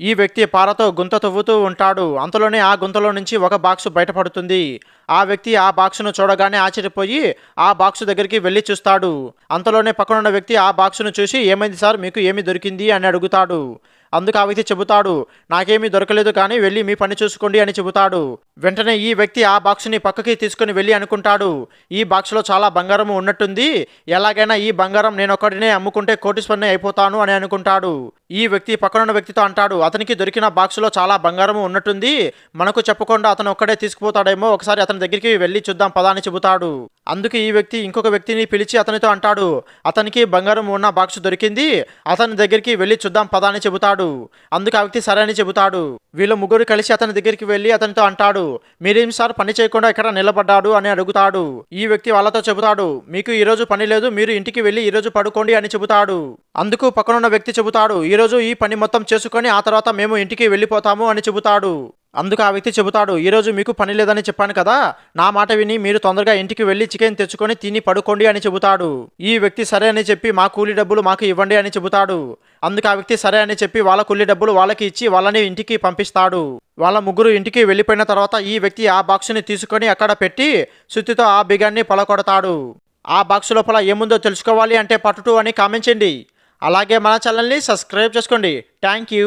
ఈ వ్యక్తి పారతో గుంత తవ్వుతూ ఉంటాడు. అంతలోనే ఆ గుంతలో నుంచి ఒక బాక్సు బయటపడుతుంది. ఆ వ్యక్తి ఆ బాక్సును చూడగానే ఆశ్చర్యపోయి ఆ బాక్సు దగ్గరికి వెళ్ళి చూస్తాడు. అంతలోనే పక్కనున్న వ్యక్తి ఆ బాక్సును చూసి ఏమైంది సార్? మీకు ఏమి దొరికింది? అని అడుగుతాడు. అందుకు ఆ వ్యక్తి చెబుతాడు నాకేమీ దొరకలేదు కానీ వెళ్ళి మీ పని చూసుకోండి అని చెబుతాడు. వెంటనే ఈ వ్యక్తి ఆ బాక్స్ని పక్కకి తీసుకుని వెళ్ళి అనుకుంటాడు ఈ బాక్స్లో చాలా బంగారం ఉన్నట్టుంది ఎలాగైనా ఈ బంగారం నేను ఒక్కడినే అమ్ముకుంటే కోటీశ్వరిని అయిపోతాను అని అనుకుంటాడు. ఈ వ్యక్తి పక్కనున్న వ్యక్తితో అంటాడు అతనికి దొరికిన బాక్సులో చాలా బంగారం ఉన్నట్టుంది మనకు చెప్పకుండా అతను ఒక్కడే తీసుకుపోతాడేమో ఒకసారి అతని దగ్గరికి వెళ్ళి చూద్దాం పదా అని చెబుతాడు. అందుకు ఈ వ్యక్తి ఇంకొక వ్యక్తిని పిలిచి అతనితో అంటాడు అతనికి బంగారం ఉన్న బాక్స్ దొరికింది అతని దగ్గరికి వెళ్ళి చూద్దాం పదా అని చెబుతాడు. అందుకు ఆ వ్యక్తి సరే అని చెబుతాడు. వీళ్ళు ముగ్గురు కలిసి అతని దగ్గరికి వెళ్ళి అతనితో అంటాడు మీరేం సార్ పని చేయకుండా ఇక్కడ నిలబడ్డాడు? అని అడుగుతాడు. ఈ వ్యక్తి వాళ్ళతో చెబుతాడు మీకు ఈరోజు పని లేదు మీరు ఇంటికి వెళ్ళి ఈరోజు పడుకోండి అని చెబుతాడు. అందుకు పక్కనున్న వ్యక్తి చెబుతాడు ఈరోజు ఈ పని మొత్తం చేసుకొని ఆ తర్వాత మేము ఇంటికి వెళ్ళిపోతాము అని చెబుతాడు. అందుకు ఆ వ్యక్తి చెబుతాడు ఈరోజు మీకు పని లేదని చెప్పాను కదా నా మాట విని మీరు తొందరగా ఇంటికి వెళ్ళి చికెన్ తెచ్చుకొని తిని పడుకోండి అని చెబుతాడు. ఈ వ్యక్తి సరే అని చెప్పి మా కూలీ డబ్బులు మాకు ఇవ్వండి అని చెబుతాడు. అందుకు ఆ వ్యక్తి సరే అని చెప్పి వాళ్ళ కూలీ డబ్బులు వాళ్ళకి ఇచ్చి వాళ్ళని ఇంటికి పంపిస్తాడు. వాళ్ళ ముగ్గురు ఇంటికి వెళ్ళిపోయిన తర్వాత ఈ వ్యక్తి ఆ బాక్సుని తీసుకొని అక్కడ పెట్టి సుత్తితో ఆ బిగాన్ని పలకొడతాడు. ఆ బాక్స్ లోపల ఏముందో తెలుసుకోవాలి అంటే పట్టుటు అని కామెంట్ చేయండి. అలాగే మన ఛానల్ని సబ్స్క్రైబ్ చేసుకోండి. Thank you.